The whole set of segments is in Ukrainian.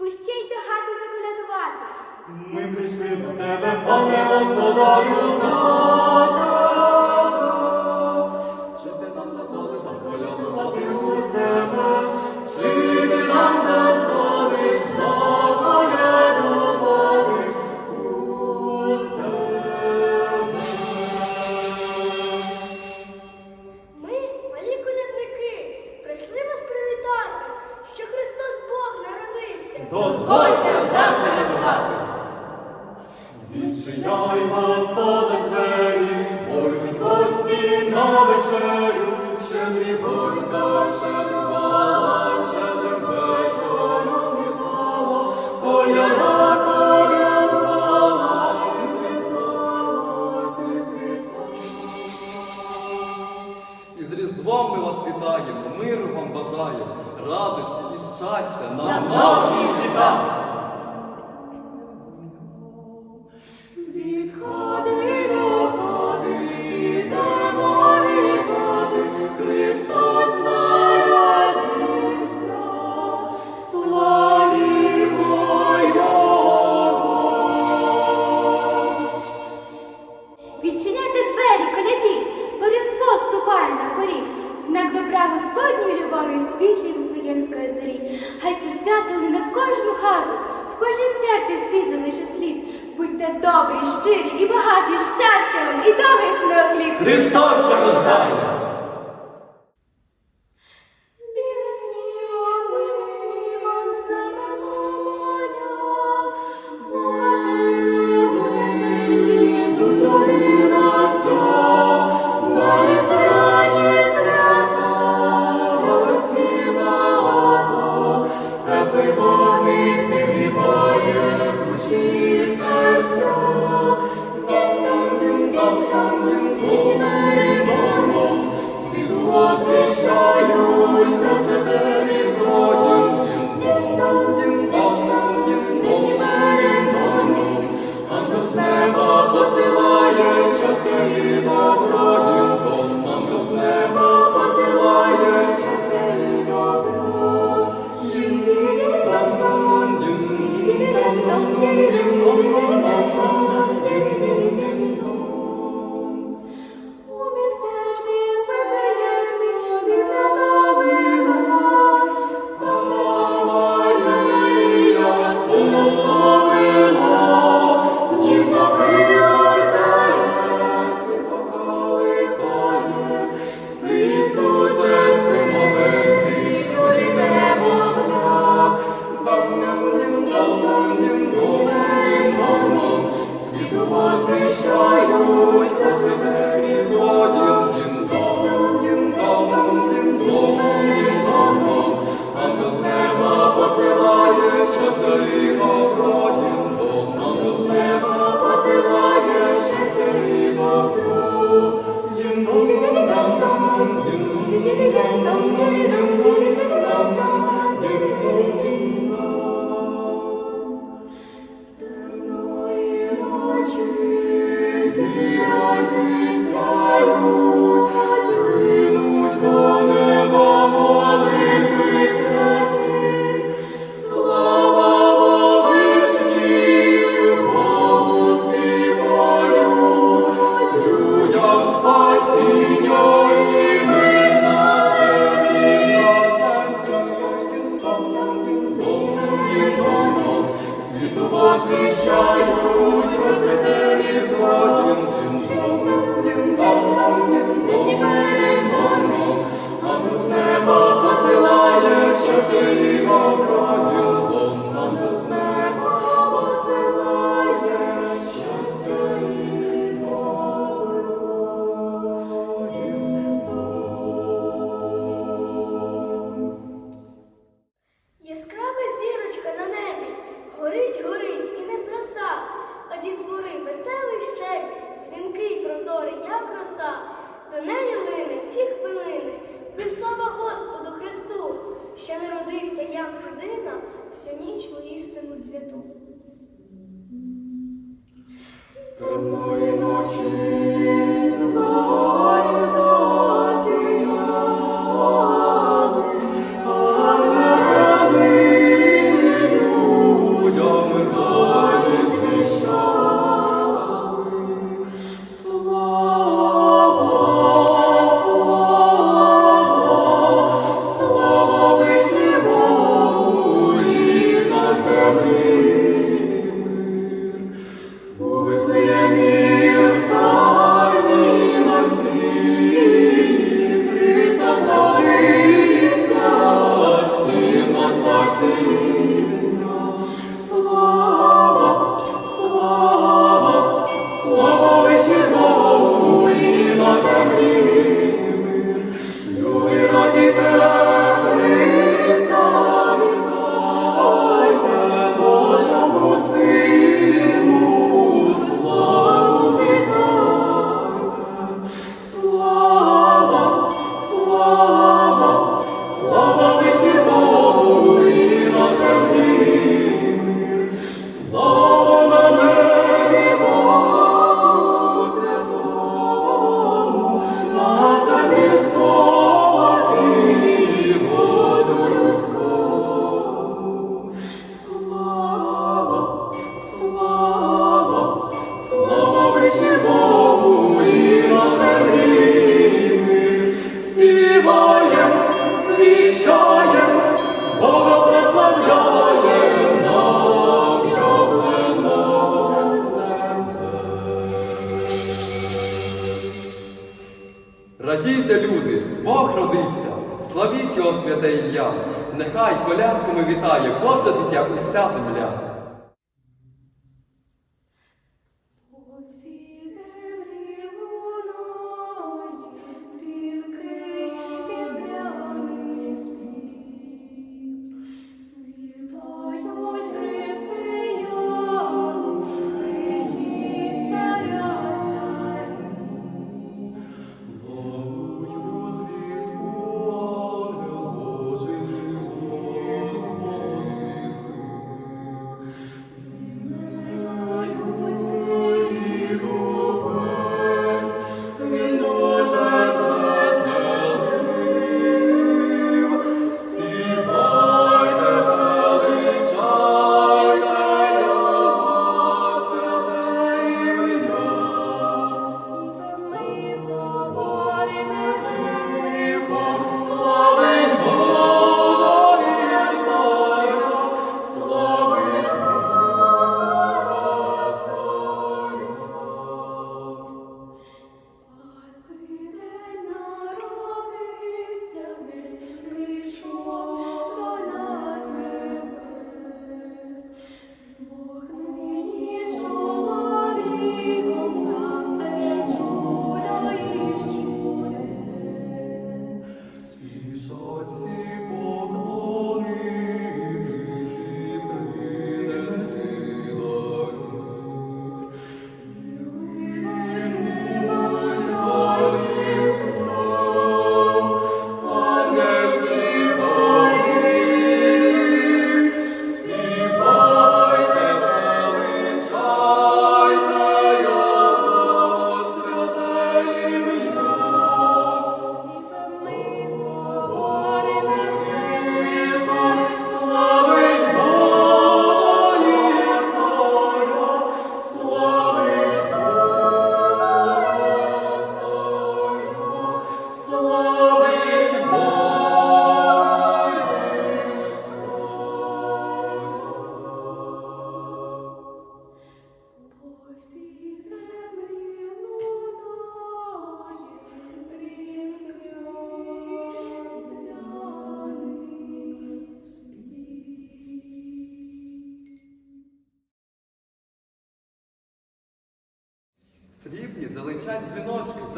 Пустіть хати заколядувати. Ми прийшли до тебе, пане господарю наш. дозвольте заколядувати. Відчиняй, вас Господи, двері, Ольгуть гості на вечерю, щедрі бойка, щедрова, щедрим вечором вітала, поляна колядувала, і з Різдвом І з Різдвом ми вас вітаємо, миру вам бажаємо, радості і щастя нам. Відходь. was зірочка на небі, горить, горить і не згаса, а дітвори веселий щебіт, дзвінкий прозорий, як роса, до неї лине в ті хвилини, Дим слава Господу Христу, ще не родився, як людина, всю ніч у істину святу. Темної ночі. 할렐루야.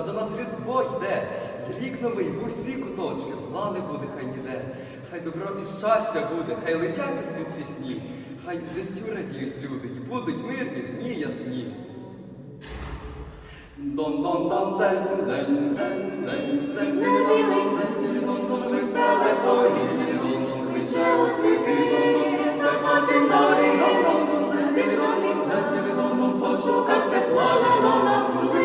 та до нас різдво йде, рік новий в усі куточки, зла не буде, хай ніде. Хай добро і щастя буде, хай летять у світ пісні, хай життю радіють люди, і будуть мирні дні ясні. дон дон дон дзень, дзень, дзень, дзень, дзень, На білий землі, дон-дон, ми стали порівні, дон-дон, кличе це потім дорі, дон-дон, пошукав тепла, дон-дон,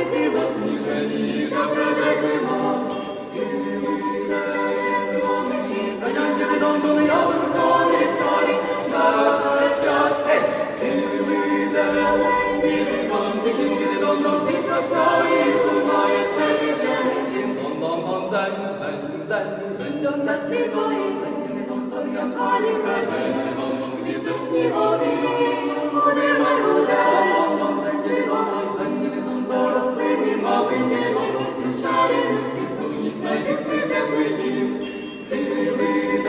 Доросли ми мали не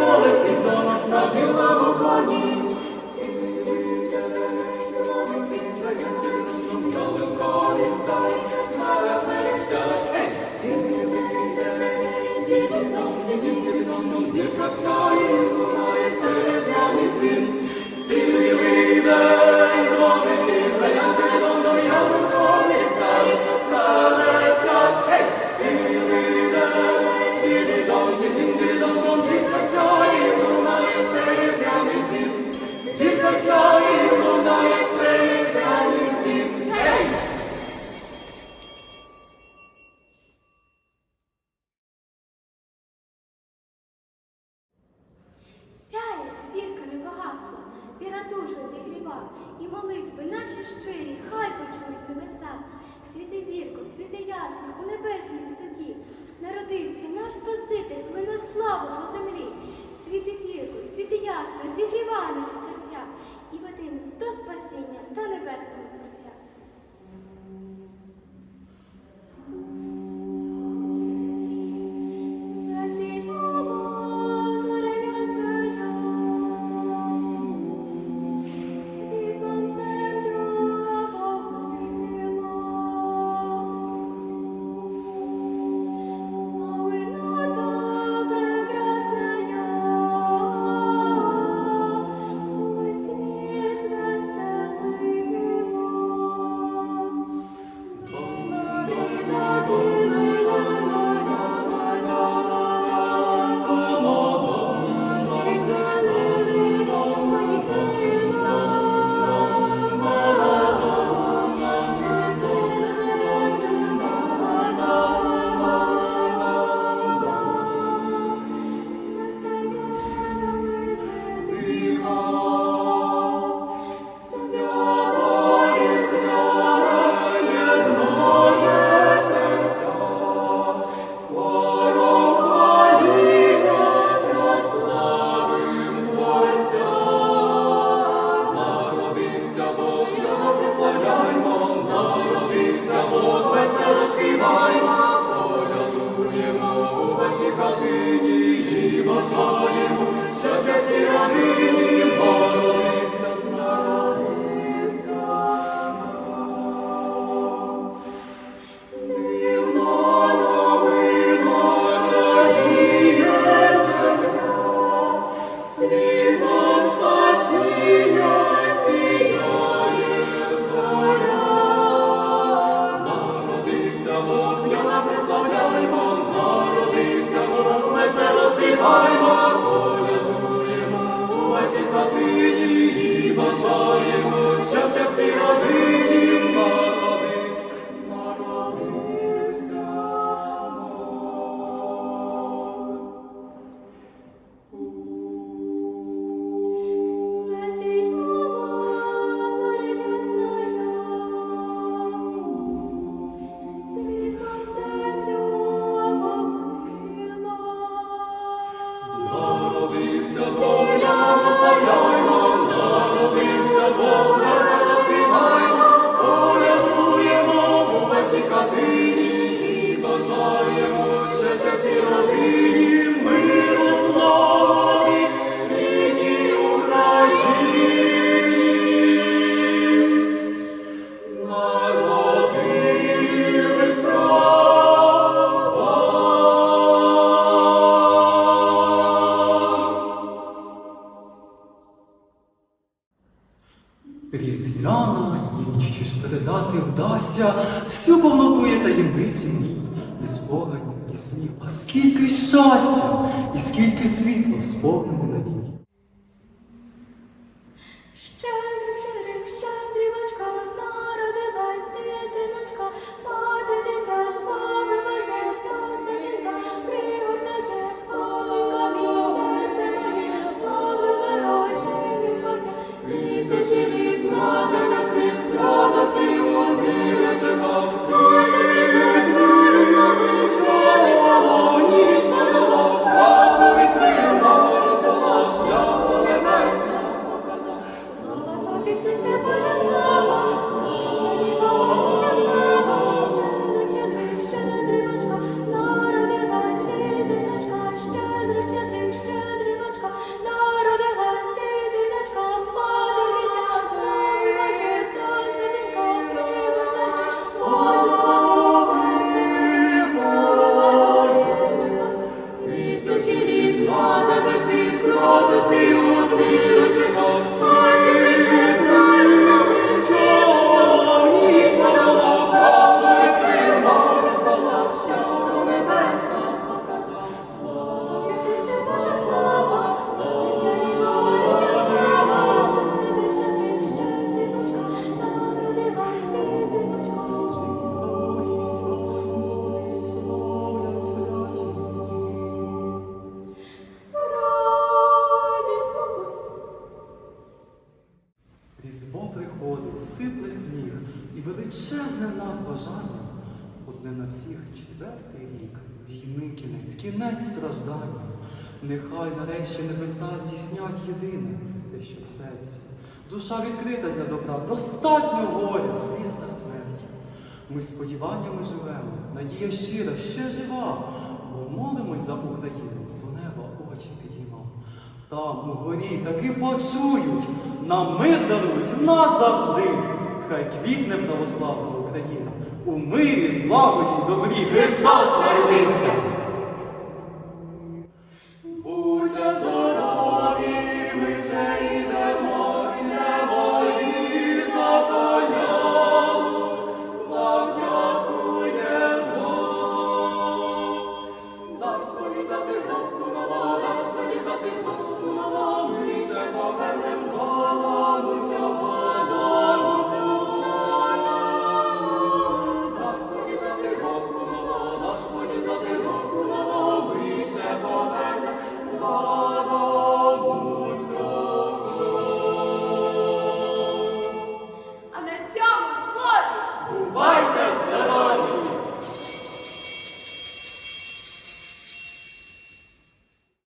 Волик, і до нас на білому коні. Вся всю повноту є таємниці мій, і спогань, і снів. А скільки щастя, і скільки світла сповнене надії. Щедрик, щедрик, щедрівочка на. Що в серці. Душа відкрита для добра, достатньо горя, сліз та смерті. Ми сподіваннями живемо, надія щира, ще жива, бо молимось за Україну, до неба очі підійма. Там, у горі, таки почують, нам мир дарують назавжди. Хай квітне православна Україна у мирі, злагоді добрі. Христос народився!